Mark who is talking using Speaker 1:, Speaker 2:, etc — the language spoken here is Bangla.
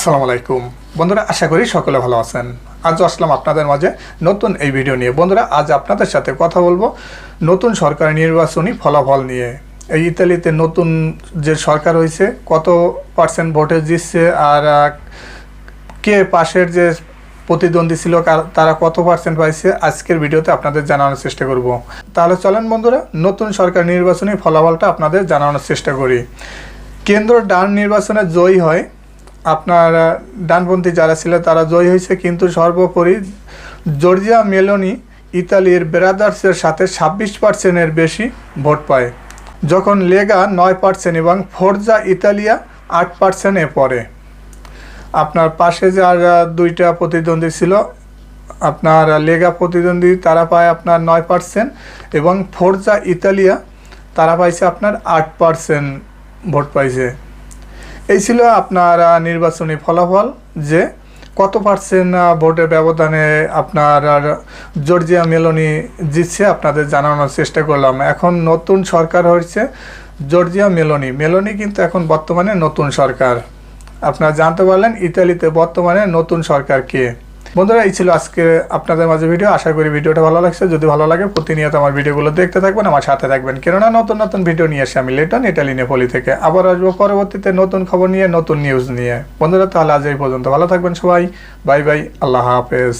Speaker 1: আসসালামু আলাইকুম। বন্ধুরা, আশা করি সকলে ভালো আছেন। আজ আসলাম আপনাদের মাঝে নতুন এই ভিডিও নিয়ে। বন্ধুরা, আজ আপনাদের সাথে কথা বলব নতুন সরকারি নির্বাচনী ফলাফল নিয়ে। এই ইতালিতে নতুন যে সরকার হয়েছে কত পার্সেন্ট ভোটে জিতছে আর কে পাশের যে প্রতিদ্বন্দ্বী ছিল তারা কত পার্সেন্ট পাইছে, আজকের ভিডিওতে আপনাদের জানানোর চেষ্টা করব। তাহলে চলেন বন্ধুরা, নতুন সরকার নির্বাচনী ফলাফলটা আপনাদের জানানোর চেষ্টা করি। কেন্দ্র ডান নির্বাচনে জয়ী হয় আপনার ডানপন্থী যারা ছিল তারা জয়ী হয়েছে, কিন্তু সর্বোপরি জর্জিয়া মেলোনি ইতালির ব্রাদার্সের সাথে ছাব্বিশ পার্সেন্টের বেশি ভোট পায়। যখন লেগা নয় পার্সেন্ট এবং ফোরজা ইতালিয়া আট পার্সেন্টে পড়ে। আপনার পাশে যার দুইটা প্রতিদ্বন্দ্বী ছিল, আপনার লেগা প্রতিদ্বন্দ্বী তারা পায় আপনার নয় পার্সেন্ট এবং ফোরজা ইতালিয়া তারা পাইছে আপনার আট পার্সেন্ট ভোট পাইছে। এই ছিল আপনার নির্বাচনী ফলাফল যে কত পার্সেন্ট ভোটের ব্যবধানে আপনার জর্জিয়া মেলনি জিতছে আপনাদের জানানোর চেষ্টা করলাম। এখন নতুন সরকার হয়েছে জর্জিয়া মেলনি। মেলনি কিন্তু এখন বর্তমানে নতুন সরকার। আপনারা জানতে পারলেন ইতালিতে বর্তমানে নতুন সরকার কে? বন্ধুরা, এই ছিল আজকে আপনাদের মাঝে ভিডিও আশা করি ভিডিওটা ভালো লাগছে। যদি ভালো লাগে, প্রতিনিয়ত আমার ভিডিওগুলো দেখতে থাকবেন, আমার সাথে থাকবেন। কেননা নতুন নতুন ভিডিও নিয়ে এসে আমি লেটন ইটালি নেপলি থেকে। আবার আসব পরবর্তীতে নতুন খবর নিয়ে, নতুন নিউজ নিয়ে। বন্ধুরা, তাহলে আজ এই পর্যন্ত। ভালো থাকবেন সবাই। Bye bye. আল্লাহ হাফেজ।